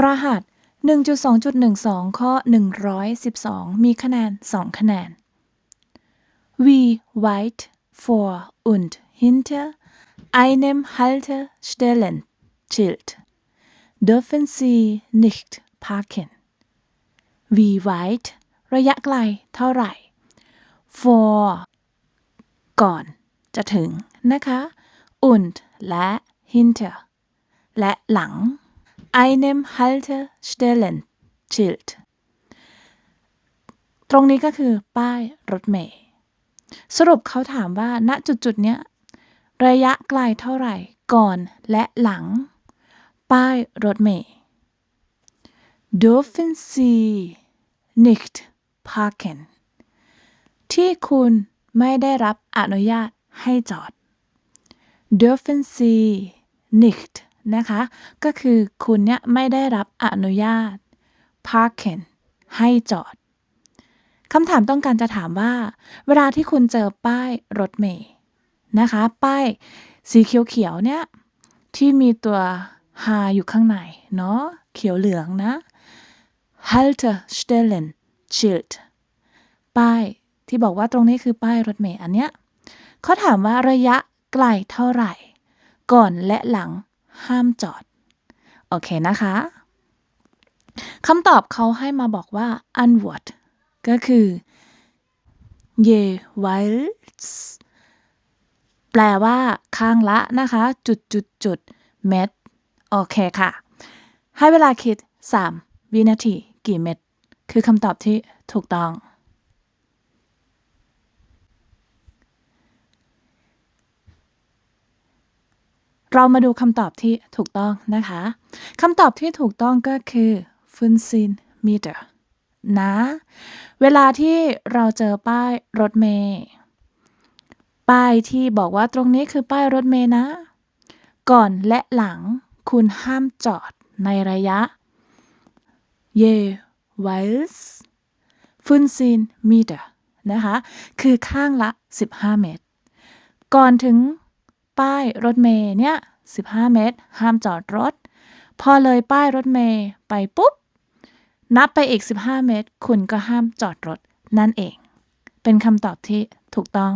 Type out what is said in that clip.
รหัส 1.2.12 ข้อ 112 มีคะแนน 2 คะแนน Wie weit vor und hinter einem Haltestellenschild dürfen Sie nicht parken? Wie weit ระยะไกลเท่าไหร่ for ก่อนจะถึงนะคะ und และ hinter และหลัง einem Haltestellenschild ตรงนี้ก็คือป้ายรถเมล์สรุปเขาถามว่า ณจุดจุดเนี้ย ระยะไกลเท่าไหร่ก่อนและหลัง ป้ายรถเมล์ dürfen Sie nicht parken ที่คุณไม่ได้รับอนุญาตให้จอด dürfen Sie nicht นะคะ ก็คือคุณเนี่ยไม่ได้รับอนุญาต parken ให้จอดคำถามต้องการจะถามว่า เวลาที่คุณเจอป้ายรถเมล์นะคะ ป้ายสีเขียวๆเนี่ยที่มีตัว H อยู่ข้างในเนาะเขียวเหลืองนะ Haltestellen Schild ป้ายที่บอกว่าตรงนี้คือป้ายรถเมล์อันเนี้ยเขาถามว่าระยะไกลเท่าไหร่ ก่อนและหลัง ห้ามจอด โอเคนะคะคำตอบเขาให้มาบอกว่า Antwort ก็คือ jeweils แปลว่า ข้างละนะคะ จุดจุดจุดเม็ด โอเคค่ะ ให้เวลาคิด 3 วินาที กี่เม็ด คือคำตอบที่ถูกต้อง เรามาดูคำตอบที่ถูกต้องนะคะคำตอบที่ถูกต้องก็คือ funsin meter นะ เวลาที่เราเจอป้ายรถเมล์ป้ายที่บอกว่าตรงนี้คือป้ายรถเมล์นะ ก่อนและหลังคุณห้ามจอดในระยะ jeweils 15 meter นะคะ คือข้างละ 15 เมตร ก่อนถึง ป้ายรถเมย์เนี่ย 15 เมตร ห้ามจอดรถ พอเลยป้ายรถเมย์ไปปุ๊บ นับไปอีก 15 เมตร คุณก็ห้ามจอดรถนั่นเอง เป็นคำตอบที่ถูกต้อง